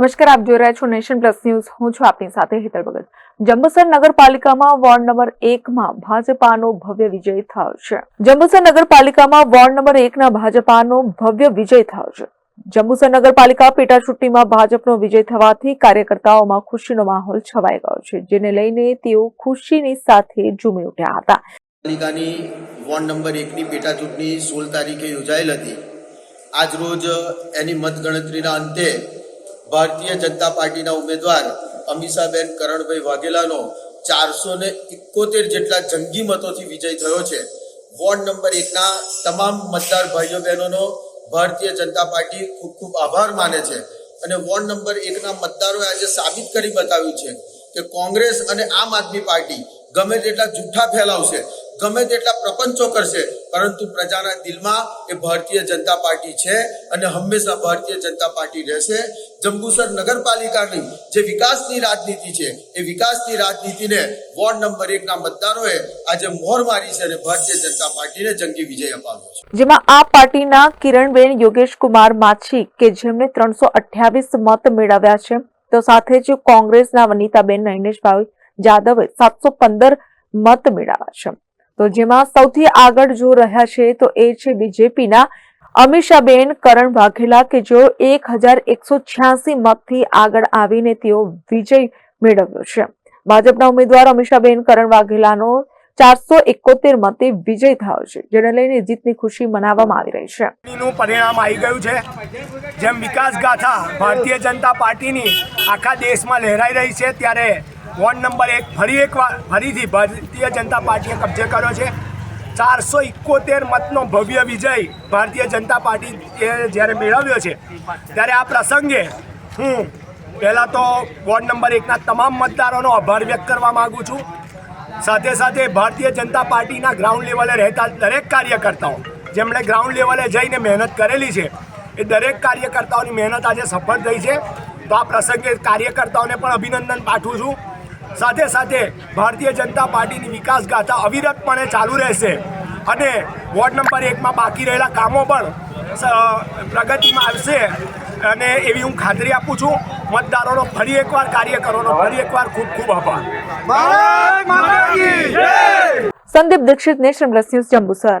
નમસ્કાર, આપ જોઈ રહ્યા છો નેશન પ્લસ ન્યૂઝ. હું છું આપની સાથે હેતલ ભગત. જંબુસર નગરપાલિકામાં વોર્ડ નંબર એકમાં ભાજપાનો ભવ્ય વિજય થયો છે. જંબુસર નગરપાલિકામાં વોર્ડ નંબર એકના ભાજપાનો ભવ્ય વિજય થયો છે. જંબુસર નગરપાલિકા પેટા ચૂંટણીમાં ભાજપનો વિજય થવાથી કાર્યકર્તાઓમાં ખુશીનો માહોલ છવાઈ ગયો છે, જેને લઈને તેઓ ખુશીની સાથે ઝૂમી ઉઠ્યા હતા. પાલિકાની વોર્ડ નંબર એકની પેટા ચૂંટણી સોળ તારીખે યોજાયેલ હતી. આજ એની મતગણતરીના અંતે ભારતીય જનતા પાર્ટીના ઉમેદવાર અમીષાબેન કરણભાઈ વાઘેલાનો ચારસો ને એકોતેર જેટલા જંગી મતોથી વિજય થયો છે. વોર્ડ નંબર એકના તમામ મતદાર ભાઈઓ બહેનોનો ભારતીય જનતા પાર્ટી ખૂબ ખૂબ આભાર માને છે. અને વોર્ડ નંબર એકના મતદારોએ આજે સાબિત કરી બતાવ્યું છે કે કોંગ્રેસ અને આમ આદમી પાર્ટી ગમે તેટલા જૂઠા ફેલાવશે ગમે તેટલા પ્રપંચો કરશે, પરંતુ પ્રજાના દિલમાં એ ભારતીય જનતા પાર્ટી છે અને હંમેશા ભારતીય જનતા પાર્ટી રહેશે. જંબુસર નગરપાલિકાની જે વિકાસની રાજનીતિ છે, એ વિકાસની રાજનીતિને વોર્ડ નંબર એકના મતદારોએ આજે મોહર મારી છે અને ભારતીય જનતા પાર્ટીને જંગી વિજય અપાવ્યો છે. જેમાં આ પાર્ટીના કિરણબેન યોગેશ કુમાર માછી કે જેમણે ત્રણસો મત મેળવ્યા છે, તો સાથે જ કોંગ્રેસના વનિતાબેન નૈનેશભાઈ જાદવે સાતસો પંદર મત મેળવ્યા છે. તો જેમાં સૌથી આગળ જો રહ્યા છે તો એ છે બીજેપીના અમીષાબેન કરણ વાઘેલા કે જેઓ એક હજાર એકસો છ્યાસી મતથી આગળ આવીને તેઓ વિજય મેળવ્યો છે. ભાજપના ઉમેદવાર અમીષાબેન કરણ વાઘેલાનો ચારસો એકોતેર મતે વિજય થયો છે, જેને લઈને જીતની ખુશી મનાવવામાં આવી રહી છે. નું પરિણામ આવી ગયું છે. જેમ વિકાસ ગાથા ભારતીય જનતા પાર્ટીની આખા દેશમાં લહેરાઈ રહી છે, ત્યારે વોર્ડ નંબર એક ફરી એકવાર, ફરીથી ભારતીય જનતા પાર્ટીએ કબજે કર્યો છે. ચારસો ઇકોતેર મતનો ભવ્ય વિજય ભારતીય જનતા પાર્ટીએ જ્યારે મેળવ્યો છે, ત્યારે આ પ્રસંગે હું પહેલાં તો વોર્ડ નંબર એકના તમામ મતદારોનો આભાર વ્યક્ત કરવા માગું છું. સાથે સાથે ભારતીય જનતા પાર્ટીના ગ્રાઉન્ડ લેવલે રહેતા દરેક કાર્યકર્તાઓ, જેમણે ગ્રાઉન્ડ લેવલે જઈને મહેનત કરેલી છે, એ દરેક કાર્યકર્તાઓની મહેનત આજે સફળ થઈ છે. તો આ પ્રસંગે કાર્યકર્તાઓને પણ અભિનંદન પાઠવું છું. સાથે સાથે ભારતીય જનતા પાર્ટીની વિકાસ ગાથા અવિરતપણે ચાલુ રહેશે. અને વોર્ડ નંબર એકમાં બાકી રહેલા કામો પણ પ્રગતિમાં આવશે. અને એવી હું ખાતરી આપું છું મતદારોનો ફરી એકવાર કાર્યકરોનો ફરી એકવાર ખૂબ ખૂબ આભાર. Sandeep Dixit nation plus news Jambusar.